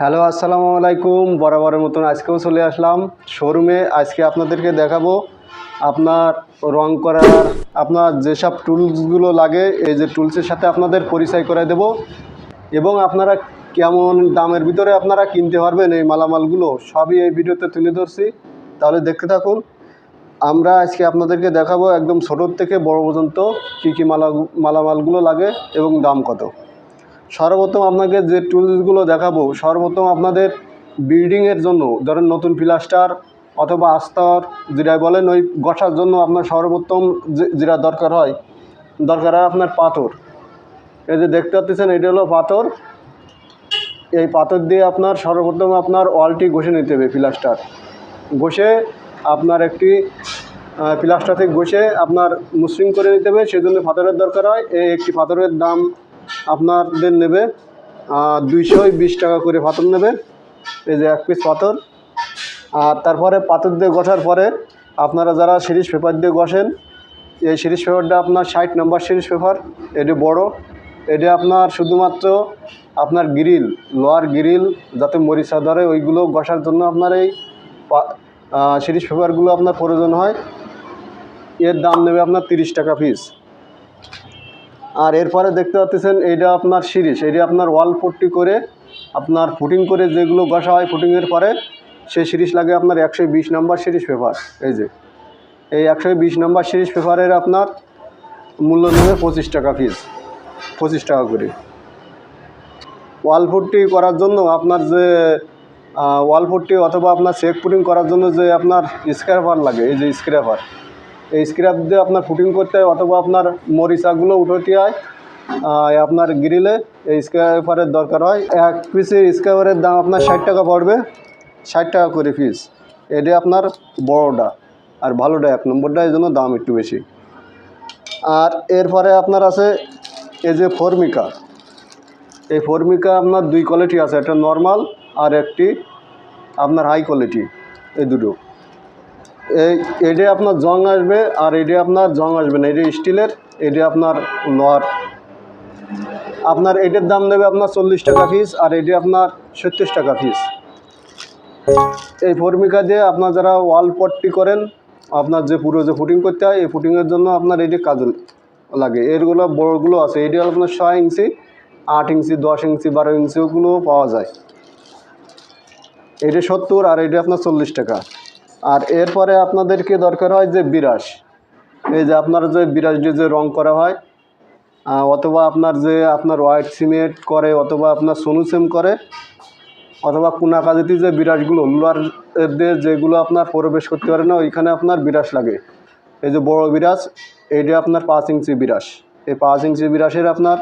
Hello, আসসালামু আলাইকুম। বরাবরের মতন আজকেও চলে আসলাম শোরুমে। আজকে আপনাদেরকে দেখাবো আপনার রং করার, আপনার যেসব টুলসগুলো লাগে, এই যে টুলসের সাথে আপনাদের পরিচয় করে দেব। এবং আপনারা কেমন দামের ভিতরে আপনারা কিনতে পারবেন এই মালামালগুলো, সবই এই ভিডিওতে তুলে ধরছি। তাহলে দেখতে থাকুন। আমরা আজকে আপনাদেরকে দেখাবো একদম ছোটোর থেকে বড় পর্যন্ত কী কী মালা, মালামালগুলো লাগে এবং দাম কত। সর্বপ্রথম আপনাকে যে টুলসগুলো দেখাবো, সর্বপ্রথম আপনাদের বিল্ডিংয়ের জন্য, ধরেন নতুন প্লাস্টার অথবা আস্তর, যেটা বলেন ওই গসার জন্য আপনার সর্বোত্তম যেটা দরকার হয় দরকার হয় আপনার পাথর। এই যে দেখতে পাচ্ছেন, এটা হলো পাথর। এই পাথর দিয়ে আপনার সর্বপ্রথম আপনার ওয়ালটি ঘষে নিতে হবে প্লাস্টার ঘষে আপনার একটি প্লাস্টার থেকে ঘষে আপনার মসৃণ করে নিতে হবে, সেজন্য পাথরের দরকার হয়। এই একটি পাথরের দাম আপনাদের নেবে দুইশো বিশ টাকা করে পাথর নেবে। এই যে এক পিস পাথর। আর তারপরে পাথর দিয়ে ঘষার পরে আপনারা যারা সিরিজ পেপার দিয়ে ঘষেন এই সিরিজ পেপারটা আপনার ষাট নাম্বার সিরিজ পেপার, এটি বড়। এটি আপনার শুধুমাত্র আপনার গ্রিল, লোয়ার গ্রিল, যাতে মরিচা ধরে, ওইগুলো গসার জন্য আপনার এই সিরিজ পেপারগুলো আপনার প্রয়োজন হয়। এর দাম নেবে আপনার তিরিশ টাকা পিস আর এরপরে দেখতে পাচ্ছেন, এইটা আপনার সিরিজ এইটা আপনার ওয়াল পট্টি করে আপনার ফুটিং করে যেগুলো ঘষা হয় ফুটিংয়ের পরে, সেই সিরিজ লাগে আপনার একশো বিশ নাম্বার সিরিজ পেপার এই যে, এই একশো বিশ নাম্বার সিরিজ পেপারের আপনার মূল্য নেবে পঁচিশ টাকা পিস পঁচিশ টাকা করে। ওয়াল ফুটটি করার জন্য আপনার যে ওয়াল ফুটটি অথবা আপনার চেক ফুটিং করার জন্য যে আপনার স্ক্র্যাপার লাগে, এই যে স্ক্র্যাপার এই স্ক্র্যাপ দিয়ে আপনার ফুটিং করতে হয় অথবা আপনার মরিচাগুলো উঠোতে হয় আপনার গ্রিলে এই স্ক্র্যাপারের দরকার হয়। এক পিসের স্ক্র্যাপারের দাম আপনার ষাট টাকা পড়বে। ষাট টাকা করে পিস এটা আপনার বড়োটা। আর ভালোটা এক নম্বরটা এই জন্য দাম একটু বেশি। আর এরপরে আপনার আছে এই যে ফর্মিকা এই ফর্মিকা আপনার দুই কোয়ালিটি আছে। একটা নর্মাল আর একটি আপনার হাই কোয়ালিটি এই দুটো। এই এটা আপনার জং আসবে আর এটা আপনার জং আসবে না। এটা স্টিলের এটা আপনার লোহার। আপনার এটার দাম দেবে আপনার চল্লিশ টাকা পিস আর এটা আপনার সত্তর টাকা পিস এই ফর্মিকা দিয়ে আপনার যারা ওয়াল পট্টি করেন, আপনার যে পুরো যে ফুটিং করতে হয়, এই ফুটিংয়ের জন্য আপনার এটি কাজে লাগে। এরগুলো বড়গুলো আছে। এটি আপনার ছয় ইঞ্চি, আট ইঞ্চি, দশ ইঞ্চি, বারো ইঞ্চি ওগুলো পাওয়া যায়। এটি সত্তর আর এটি আপনার চল্লিশ টাকা। আর এরপরে আপনাদেরকে দরকার হয় যে বিরাস এই যে আপনার যে বিরাস যে রং করা হয় অথবা আপনার যে আপনার হোয়াইট সিমেন্ট করে, অথবা আপনার সনুসেম করে, অথবা কোনা কাজেতে যে বিরাসগুলো লুলার দিয়ে যেগুলো আপনার প্রবেশ করতে পারে না, ওইখানে আপনার বিরাস লাগে। এই যে বড় বিরাস এইটা আপনার পাঁচ ইঞ্চি বিরাস এই পাঁচ ইঞ্চি বিরাসের আপনার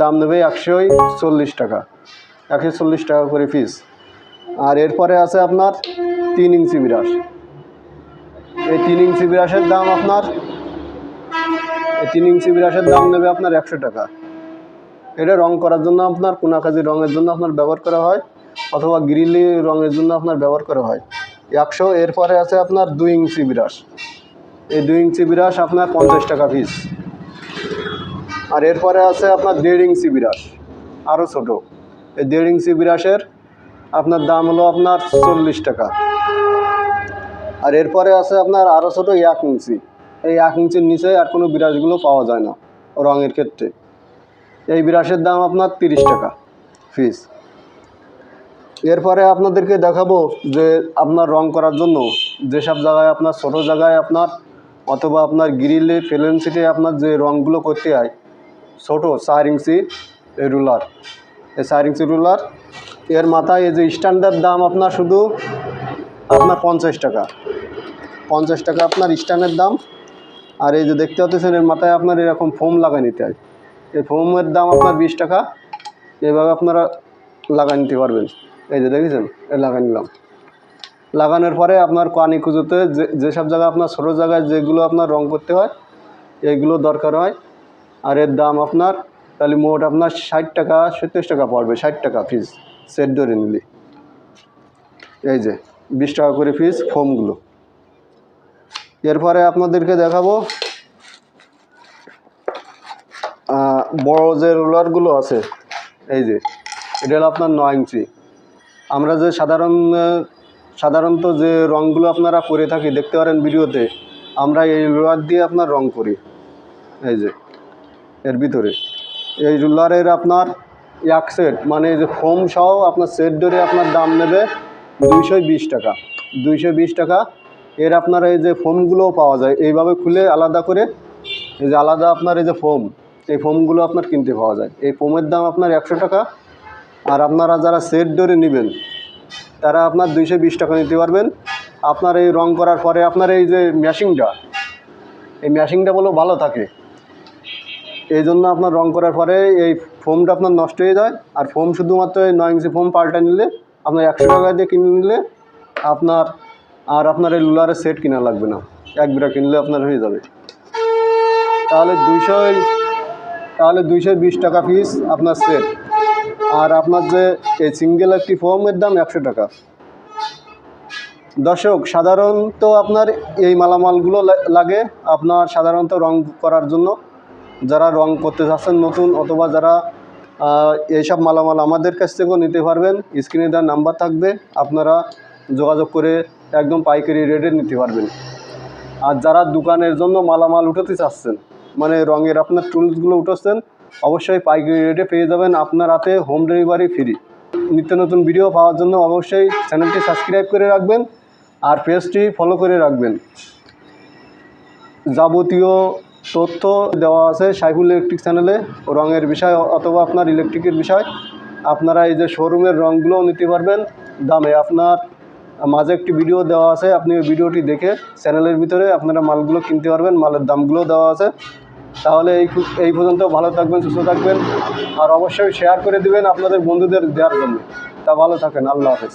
দাম নেবে একশোই চল্লিশ টাকা। একশো চল্লিশ টাকা করে পিস আর এরপরে আছে আপনার তিন ইঞ্চি বিরাস এই তিন ইঞ্চি বিরাসের দাম আপনার, এই তিন ইঞ্চি বিরাসের দাম নেবে আপনার একশো টাকা। এটা রং করার জন্য আপনার কোনাকাজি রঙের জন্য আপনার ব্যবহার করা হয়, অথবা গ্রিলি রঙের জন্য আপনার ব্যবহার করা হয়। একশো, এরপরে আছে আপনার দুই ইঞ্চি বিরাস এই দুই ইঞ্চি বিরাস আপনার পঞ্চাশ টাকা পিস আর এরপরে আছে আপনার দেড় ইঞ্চি বিরাস আরও ছোটো। এই দেড় ইঞ্চি বিরাসের আপনার দাম হলো আপনার চল্লিশ টাকা। আর এরপরে আছে আপনার আরও ছোটো এক ইঞ্চি। এই এক ইঞ্চির নিচে আর কোনো বিরাসগুলো পাওয়া যায় না রঙের ক্ষেত্রে। এই বিরাসের দাম আপনার তিরিশ টাকা ফিস এরপরে আপনাদেরকে দেখাবো যে আপনার রং করার জন্য যেসব জায়গায় আপনার ছোটো জায়গায় আপনার অথবা আপনার গ্রিলে ফেলেন্সিটে আপনার যে রঙগুলো করতে হয়, ছোটো চার ইঞ্চি রুলার এই চার ইঞ্চি রুলার এর মাথায় এই যে স্ট্যান্ডার্ড দাম আপনার শুধু আপনার পঞ্চাশ টাকা। পঞ্চাশ টাকা আপনার স্ট্যান্ডের দাম। আর এই যে দেখতে পাচ্ছেন, এর মাথায় আপনার এরকম ফোম লাগাই নিতে হয়। এই ফোমের দাম আপনার বিশ টাকা। এভাবে আপনারা লাগাই নিতে পারবেন। এই যে দেখেছেন এই লাগাই নিলাম। লাগানোর পরে আপনার কানি কুজোতে যে যেসব জায়গায় আপনার ছোটো জায়গায় যেগুলো আপনার রং করতে হয়, এইগুলো দরকার হয়। আর এর দাম আপনার, তাহলে মোট আপনার ষাট টাকা, সত্তর টাকা পড়বে, ষাট টাকা ফিস সেট ধরে নিলি। এই যে, বিশ টাকা করে ফিস ফোমগুলো এরপরে আপনাদেরকে দেখাবো বড় যে রোলারগুলো আছে, এই যে, এটা হলো আপনার নয় ইঞ্চি। আমরা যে সাধারণ, সাধারণত যে রঙগুলো আপনারা করে থাকি, দেখতে পারেন ভিডিওতে, আমরা এই রোলার দিয়ে আপনার রং করি। এই যে, এর ভিতরে। এই রুলারের আপনার এক সেট মানে ফোম সহ আপনার সেট ধরে আপনার দাম নেবে দুইশো বিশ টাকা। দুইশো বিশ টাকা। এর আপনার এই যে ফোমগুলোও পাওয়া যায়। এইভাবে খুলে আলাদা করে এই যে আলাদা আপনার এই যে ফোম এই ফোমগুলো আপনার কিনতে পাওয়া যায়। এই ফোমের দাম আপনার একশো টাকা। আর আপনারা যারা সেট ধরে নেবেন, তারা আপনার দুইশো বিশ টাকা নিতে পারবেন। আপনার এই রং করার পরে আপনার এই যে ম্যাশিংটা এই ম্যাশিংটা বলো ভালো থাকে। এই জন্য আপনার রং করার পরে এই ফোমটা আপনার নষ্ট হয়ে যায়। আর ফোম শুধুমাত্র এই নয় ইঞ্চি ফোম পাল্টা নিলে, আপনার একশো টাকা দিয়ে কিনে নিলে আপনার, আর আপনার এই লুলারের সেট কিনা লাগবে না। এক বিরা কিনলে আপনার হয়ে যাবে। তাহলে দুইশো তাহলে দুইশো বিশ টাকা পিস আপনার সেট। আর আপনার যে এই সিঙ্গেল একটি ফোমের দাম একশো টাকা। দর্শক, সাধারণত আপনার এই মালামালগুলো লাগে। আপনার সাধারণত রং করার জন্য যারা রং করতে চাচ্ছেন নতুন অথবা যারা এইসব মালামাল আমাদের কাছ থেকেও নিতে পারবেন, স্ক্রিনে দেওয়ার নাম্বার থাকবে, আপনারা যোগাযোগ করে একদম পাইকারি রেটে নিতে পারবেন। আর যারা দোকানের জন্য মালামাল উঠাতে চাচ্ছেন মানে রঙের আপনার টুলসগুলো উঠাচ্ছেন, অবশ্যই পাইকারি রেটে পেয়ে যাবেন, আপনার হাতে হোম ডেলিভারি ফ্রি নিত্য নতুন ভিডিও পাওয়ার জন্য অবশ্যই চ্যানেলটি সাবস্ক্রাইব করে রাখবেন আর পেজটি ফলো করে রাখবেন। যাবতীয় তথ্য দেওয়া আছে সাইফুল ইলেকট্রিক চ্যানেলে, রঙের বিষয় অথবা আপনার ইলেকট্রিকের বিষয়। আপনারা এই যে শোরুমের রঙগুলোও নিতে পারবেন, দামে আপনার মাঝে একটি ভিডিও দেওয়া আছে, আপনি ওই ভিডিওটি দেখে চ্যানেলের ভিতরে আপনারা মালগুলো কিনতে পারবেন, মালের দামগুলো দেওয়া আছে। তাহলে এই এই পর্যন্ত ভালো থাকবেন, সুস্থ থাকবেন, আর অবশ্যই শেয়ার করে দিবেন আপনাদের বন্ধুদের দেওয়ার জন্য। তা ভালো থাকেন, আল্লাহ হাফেজ।